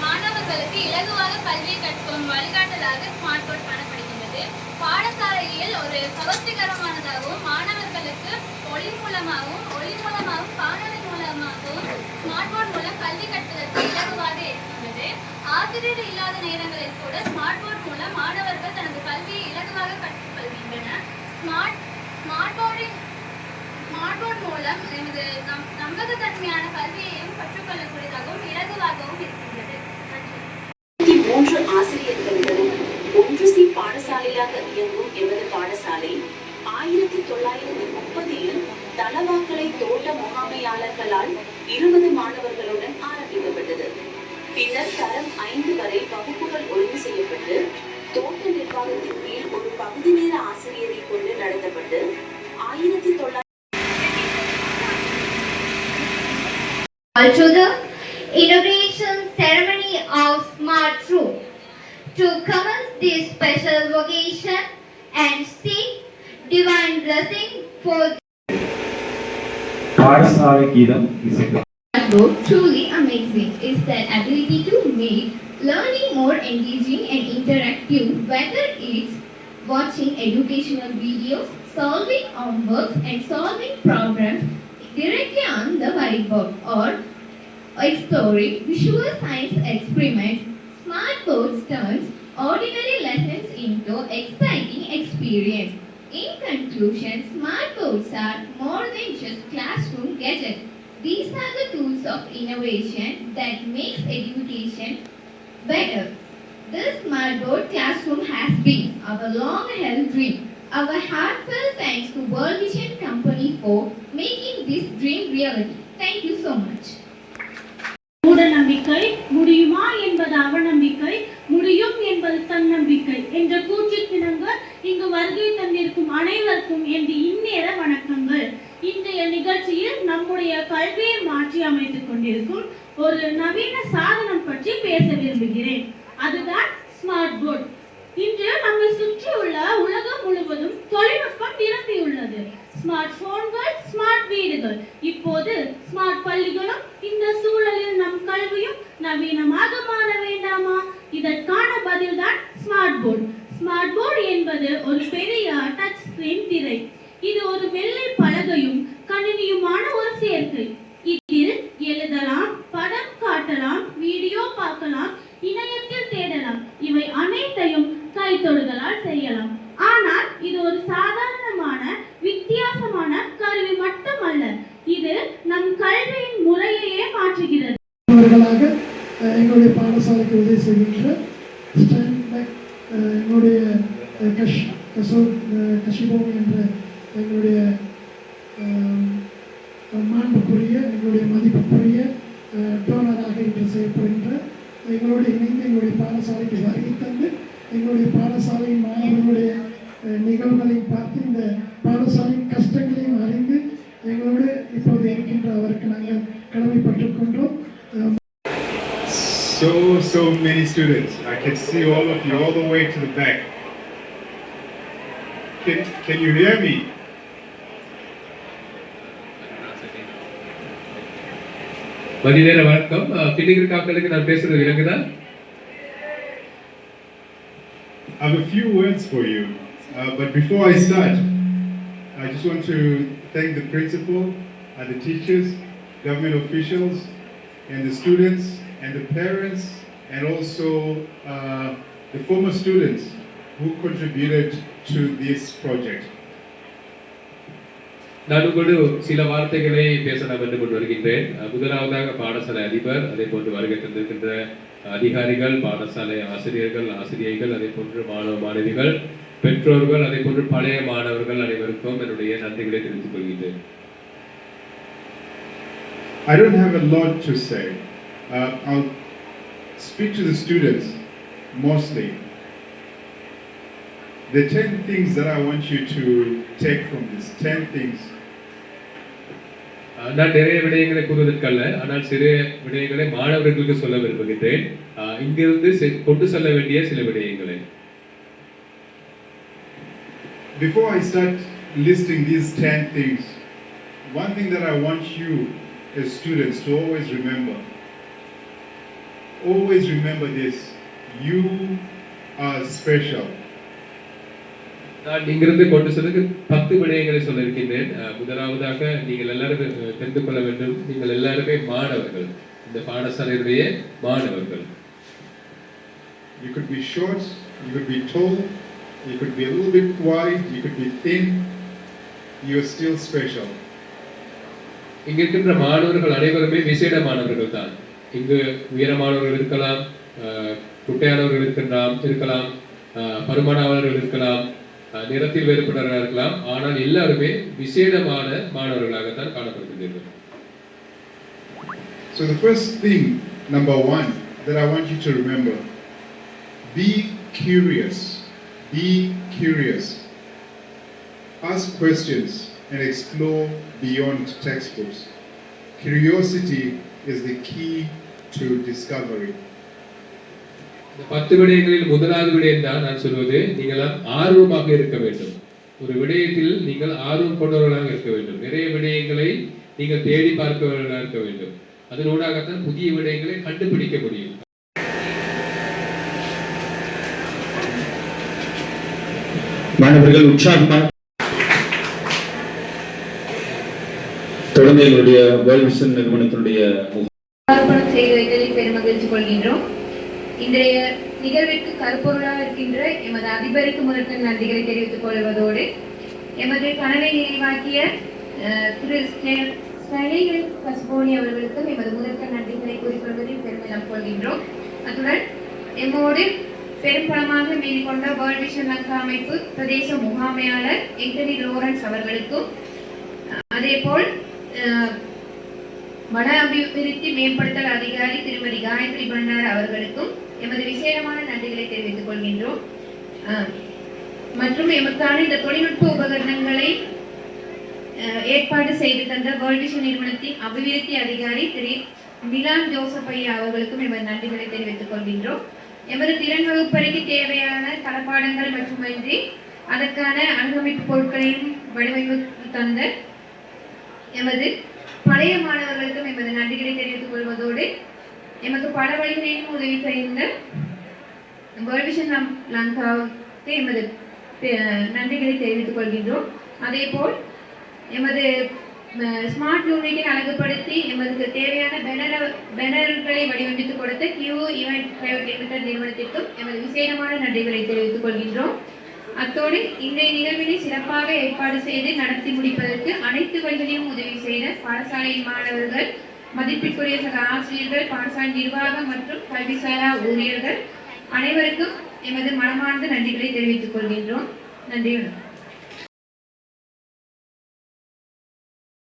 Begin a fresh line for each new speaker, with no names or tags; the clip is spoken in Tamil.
மாணவர்களுக்கு இலகுவாக கல்வி கற்கும் வழிகாட்டலாக ஸ்மார்ட் போர்ட் காணப்படுகின்றது பாடசாலையில் ஒரு கவர்ச்சிகரமானதாகவும் மாணவர்களுக்கு ஒளி மூலமாகவும் ஒளி மூலமாகவும் காணொலி மூலமாகவும் ஸ்மார்ட் போர்ட் மூலம் கல்வி கற்பதற்கு இலகுவாக இருக்கின்றது ஆசிரியர் இல்லாத நேரங்களில் கூட ஸ்மார்ட் போர்ட் மூலம் மாணவர்கள் தனது கல்வியை இலகுவாக கற்றுக்கொள்கின்றனர் ஸ்மார்ட் ஸ்மார்ட் போர்டின் ஸ்மார்ட் போர்ட் மூலம் நமது நம் நம்பகத்தன்மையான கல்வியையும் கற்றுக்கொள்ளக்கூடியதாகவும் இலகுவாகவும் இருக்கின்றது.
மூன்று ஆசிரியர்களுடன் ஒன்று சி பாடசாலையாக இயங்கும் எமது பாடசாலை ஆயிரத்தி தொள்ளாயிரத்தி முப்பதில் தளவாக்கலை தோட்ட முகாமையாளர்களால் இருபது மாணவர்களுடன் ஆரம்பிக்கப்பட்டது. பின்னர் தரம் ஐந்து வரை வகுப்புகள் ஒழுங்கு செய்யப்பட்டு தோட்ட நிர்வாகத்தின் கீழ் ஒரு பகுதி நேர ஆசிரியரை கொண்டு நடத்தப்பட்டு ஆயிரத்தி தொள்ளாயிரத்தி
to the inauguration ceremony of Smart Room to commence this special vocation and seek divine blessing for
பாடசாலை கீதம் இசைக்கும்
book truly amazing is their ability to make learning more engaging and interactive, whether it's watching educational videos, solving homeworks, and solving problems directly on the whiteboard, or exploring visual science experiments. Smart boards turns ordinary lessons into exciting experience. In conclusion, smart boards are more than just classroom gadgets. These are the tools of innovation that makes education better. This smart board classroom has been our long-held dream. Our heartfelt thanks to World Vision Company for making this dream reality. Thank you so much.
மூட நம்பிக்கை முடியுமா என்பது அவநம்பிக்கை முடியும் என்பது தன்னம்பிக்கை என்ற கூற்றுக்கிணங்க இங்கு வருகை தந்திருக்கும் அனைவருக்கும் எனது நம்முடைய கல்வியை மாற்றி அமைத்துக் கொண்டிருக்கும் ஒரு நவீன சாதனம் பற்றி பேச விரும்புகிறேன். அதுதான் ஸ்மார்ட் போர்ட் இன்று நம்மை சுற்றியுள்ள உலகம் முழுவதும் தொழில்நுட்பம் நிரம்பியுள்ளது. ஸ்மார்ட் போன்கள் ஸ்மார்ட் வீடுகள். இப்போது ஸ்மார்ட் பள்ளிகளும் இந்த சூழலில் நம் கல்வியும் நவீனமாக மாற வேண்டாமா? இதற்கான பதில்தான் ஸ்மார்ட் போர்டு ஸ்மார்ட் போர்டு என்பது ஒரு பெரிய படம் வீடியோ பார்க்கலாம் இணையத்தில் தேடலாம். இவை அனைத்தையும் கைத்தொடுதலால் செய்யலாம். ஆனால் இது ஒரு சாதாரணமான வித்தியாசமான கருவி மட்டுமல்ல. இது நம் கல்வியின் முறையையே மாற்றுகிறது.
எங்களுடைய பாடசாலைக்கு உதவி செய்கின்ற ஸ்டான்பேக் எங்களுடைய கஷ் கசோ கஷிபோமி என்ற எங்களுடைய மாண்புக்குரிய எங்களுடைய மதிப்புக்குரிய அஹ், செய்யப்படுகின்ற எங்களோடு இணைந்து எங்களுடைய பாடசாலைக்கு வருகை தந்து எங்களுடைய பாடசாலையின் மாணவர்களுடைய அஹ், நிகழ்வுகளையும் பார்த்து இந்த பாடசாலையின் கஷ்டங்களையும் அறிந்து எங்களோடு இப்போது இருக்கின்ற அவருக்கு நாங்கள் கடமைப்பட்டிருக்கின்றோம் அஹ்,
So, so many students. I can see all of you all the way to the back. Can, can you hear me?
மதிய நேர வணக்கம் அஹ், பின்னிக்கிற காக்களுக்கு நான் பேசுறது விளங்குதா
I have a few words for you. Uh, but before I start, I just want to thank the principal and the teachers, government officials, and the students and the parents and also uh, the former students who contributed to this project.
நான் உங்களோடு சில வார்த்தைகளை பேசலாம் என்று கொண்டு வருகின்றேன் முதலாவதாக பாடசாலை அதிபர் அதே போன்று வருகை தந்திருக்கின்ற அதிகாரிகள் பாடசாலை ஆசிரியர்கள் ஆசிரியைகள் அதே போன்று மாணவ மாணவிகள் பெற்றோர்கள் அதே போன்று பழைய மாணவர்கள் அனைவருக்கும் என்னுடைய நன்றிகளை தெரிவித்துக் கொள்கின்றேன்
I don't have a lot to say. Uh, I'll speak to the students mostly. The 10 things that I want you to take from this 10 things.
அஹ் நான் நிறைய விடயங்களை கூறுவதற்கல்ல ஆனால் சிறு விடயங்களை மாணவர்களுக்கு சொல்ல விரும்புகின்றேன் அஹ் இங்கிருந்து செ- கொண்டு செல்ல வேண்டிய சில விடயங்களை
Before I start listing these 10 things, one thing that I want you as students to always remember always remember this you are special.
நான் இங்கிருந்து கொண்டு செல்லுக்கு பத்து விடயங்களை சொல்ல இருக்கின்றேன் அஹ் முதலாவதாக நீங்கள் எல்லாரும் தெரிந்து கொள்ள வேண்டும். நீங்கள் எல்லாருமே மாணவர்கள். இந்த பாடசாலையுடைய மாணவர்கள்.
You could be short, you could be tall, you could be a little bit wide, you could be thin, you are still special.
இங்க இருக்கின்ற மாணவர்கள் அனைவருமே விசேட மாணவர்கள் தான். இங்கு உயரமானவர்கள் இருக்கலாம் குட்டையானவர்கள் இருக்கலாம் இருக்கலாம் அஹ், பருமனானவர்கள் இருக்கலாம் நிறத்தில் வேறுபட்டவர்களாக இருக்கலாம் ஆனால் எல்லாருமே விசேடமான மாணவர்களாகத்தான் காணப்படுகின்றனர்
So, the first thing, number one, that I want you to remember be curious. Be curious. Ask questions and explore beyond textbooks. Curiosity is the key to discovery.
இந்த பத்து விடயங்களில் முதலாவது விடயம் தான் நான் சொல்வது நீங்கள் ஆர்வமாக இருக்க வேண்டும். ஒரு விடயத்தில் நீங்கள் ஆர்வம் கொண்டவர்களாக இருக்க வேண்டும். நிறைய விடயங்களை நீங்கள் தேடி பார்ப்பவர்களாக இருக்க வேண்டும். அதனூடாகத்தான் புதிய விடயங்களை கண்டுபிடிக்க முடியும்.
மாணவர்கள் உற்சாகமாக தொடர்ந்து எங்களுடைய வேர்ல்ட் நிறுவனத்தினுடைய
பெருமகிழ்ச்சி கொள்கின்றோம். இன்றைய நிகழ்விற்கு கருப்பொருளாக இருக்கின்ற எமது அதிபருக்கு முதற்கண் நன்றிகளை தெரிவித்துக் கொள்வதோடு எமது கனவை நினைவாக்கிய திரு ஸ்டைலிகள் பசுபோனி கஸ்போனி அவர்களுக்கும் எமது முதற்கண் நன்றிகளை கூறிக்கொள்வதில் பெருமிதம் கொள்கின்றோம். அத்துடன் எம்மோடு பெரும்பலமாக மேற்கொண்ட வேர்ல்ட் விஷன் லங்கா அமைப்பு பிரதேச முகாமையாளர் என்டனி லோரன்ஸ் அவர்களுக்கும் அதேபோல் மன அபிவிருத்தி மேம்படுத்தல் அதிகாரி திருமதி காயத்ரி பண்டார் அவர்களுக்கும் எமது விசேடமான நன்றிகளை தெரிவித்துக் கொள்கின்றோம். மற்றும் எமக்கான இந்த தொழில்நுட்ப உபகரணங்களை ஏற்பாடு செய்து தந்த வேர்ல்ட் விஷன் நிறுவனத்தின் அபிவிருத்தி அதிகாரி திரு. மிலான் ஜோசப் ஐயா அவர்களுக்கும் எமது நன்றிகளை தெரிவித்துக் கொள்கின்றோம். எமது திறன் வகுப்பறைக்கு தேவையான தளபாடங்கள் மட்டுமின்றி அதற்கான அனுகமைப்பு பொருட்களையும் வடிவமைப்பு தந்த எமது பழைய மாணவர்களுக்கும் எமது நன்றிகளை தெரிவித்துக் கொள்வதோடு எமக்கு பல வழிகளிலும் உதவி செய்த வேர்ல்ட் லங்காவுக்கு எமது நன்றிகளை தெரிவித்துக் கொள்கின்றோம். அதே போல் எமது ஸ்மார்ட் யூனிட்டை அழகுபடுத்தி எமதுக்கு தேவையான பேனர் பேனர்களை வடிவமைத்து கொடுத்த கியூ ஈவென்ட் பிரைவேட் லிமிடெட் நிறுவனத்திற்கும் எமது விசேடமான நன்றிகளை தெரிவித்துக் கொள்கின்றோம். அத்தோடு இன்றைய நிகழ்வினை சிறப்பாக ஏற்பாடு செய்து நடத்தி முடிப்பதற்கு அனைத்து வழிகளையும் உதவி செய்த பாடசாலையின் மாணவர்கள் மதிப்பிற்குரிய சக ஆசிரியர்கள் பாடசாலை நிர்வாகம் மற்றும் கல்விசாரா ஊழியர்கள் அனைவருக்கும் எமது மனமார்ந்த நன்றிகளை தெரிவித்துக் கொள்கின்றோம். நன்றி வணக்கம்.